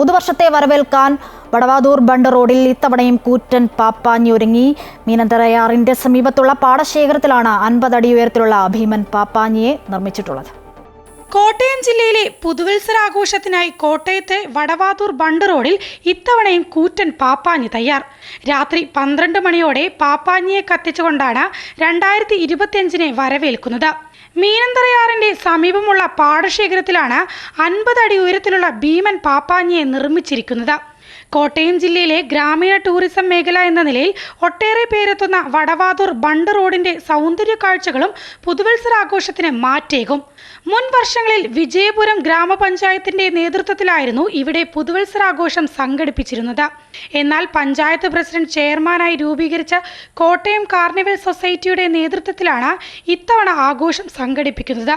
പുതുവർഷത്തെ വരവേൽക്കാൻ വടവാതൂർ ബണ്ട് റോഡിൽ ഇത്തവണയും കൂറ്റൻ പാപ്പാഞ്ഞി ഒരുങ്ങി മീനന്തരയാറിന്റെ സമീപത്തുള്ള പാടശേഖരത്തിലാണ് അൻപതടി ഉയരത്തിലുള്ള ഭീമൻ പാപ്പാഞ്ഞിയെ നിർമ്മിച്ചിട്ടുള്ളത്. കോട്ടയം ജില്ലയിലെ പുതുവത്സരാഘോഷത്തിനായി കോട്ടയത്തെ വടവാതൂർ ബണ്ട് റോഡിൽ ഇത്തവണയും കൂറ്റൻ പാപ്പാഞ്ഞി തയ്യാർ. രാത്രി പന്ത്രണ്ട് മണിയോടെ പാപ്പാഞ്ഞിയെ കത്തിച്ചുകൊണ്ടാണ് രണ്ടായിരത്തി ഇരുപത്തിയഞ്ചിനെ വരവേൽക്കുന്നത്. മീനന്തറയാറിന്റെ സമീപമുള്ള പാടശേഖരത്തിലാണ് അൻപത് അടി ഉയരത്തിലുള്ള ഭീമൻ പാപ്പാഞ്ഞിയെ നിർമ്മിച്ചിരിക്കുന്നത്. കോട്ടയം ജില്ലയിലെ ഗ്രാമീണ ടൂറിസം മേഖല എന്ന നിലയിൽ ഒട്ടേറെ പേരെത്തുന്ന വടവാതൂർ ബണ്ട് റോഡിന്റെ സൗന്ദര്യ കാഴ്ചകളും പുതുവത്സരാഘോഷത്തിന് മാറ്റേകും. മുൻ വർഷങ്ങളിൽ വിജയപുരം ഗ്രാമപഞ്ചായത്തിന്റെ നേതൃത്വത്തിലായിരുന്നു ഇവിടെ പുതുവത്സരാഘോഷം സംഘടിപ്പിച്ചിരുന്നത്. എന്നാൽ പഞ്ചായത്ത് പ്രസിഡന്റ് ചെയർമാനായി രൂപീകരിച്ച കോട്ടയം കാർണിവൽ സൊസൈറ്റിയുടെ നേതൃത്വത്തിലാണ് ഇത്തവണ ആഘോഷം സംഘടിപ്പിക്കുന്നത്.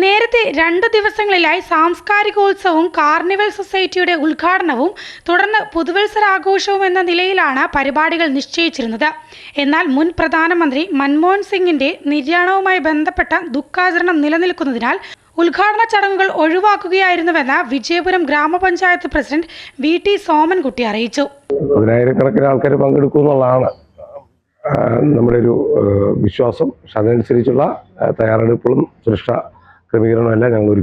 നേരത്തെ രണ്ടു ദിവസങ്ങളിലായി സാംസ്കാരികോത്സവവും കാർണിവൽ സൊസൈറ്റിയുടെ ഉദ്ഘാടനവും തുടർന്ന് പുതുവത്സരാഘോഷവും എന്ന നിലയിലാണ് പരിപാടികൾ നിശ്ചയിച്ചിരുന്നത്. എന്നാൽ മുൻ പ്രധാനമന്ത്രി മൻമോഹൻ സിംഗിന്റെ നിര്യാണവുമായി ബന്ധപ്പെട്ട ദുഃഖാചരണം നിലനിൽക്കുന്നതിനാൽ ഉദ്ഘാടന ചടങ്ങുകൾ ഒഴിവാക്കുകയായിരുന്നുവെന്ന് വിജയപുരം ഗ്രാമപഞ്ചായത്ത് പ്രസിഡന്റ് വി ടി സോമൻകുട്ടി അറിയിച്ചു. ആൾക്കാർ പങ്കെടുക്കും നമ്മുടെ ഒരു വിശ്വാസം. അതനുസരിച്ചുള്ള തയ്യാറെടുപ്പുകളും സുരക്ഷാ ഞങ്ങൾ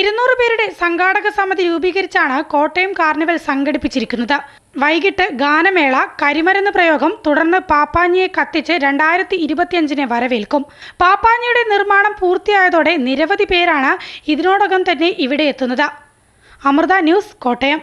ഇരുന്നൂറ് പേരുടെ സംഘാടക സമിതി രൂപീകരിച്ചാണ് കോട്ടയം കാർണിവൽ സംഘടിപ്പിച്ചിരിക്കുന്നത്. വൈകിട്ട് ഗാനമേള കരിമരുന്ന് പ്രയോഗം തുടർന്ന് പാപ്പാഞ്ഞിയെ കത്തിച്ച് രണ്ടായിരത്തി ഇരുപത്തിയഞ്ചിനെ വരവേൽക്കും. പാപ്പാഞ്ഞിയുടെ നിർമ്മാണം പൂർത്തിയായതോടെ നിരവധി പേരാണ് ഇതിനോടകം തന്നെ ഇവിടെ എത്തുന്നത്. അമൃത ന്യൂസ് കോട്ടയം.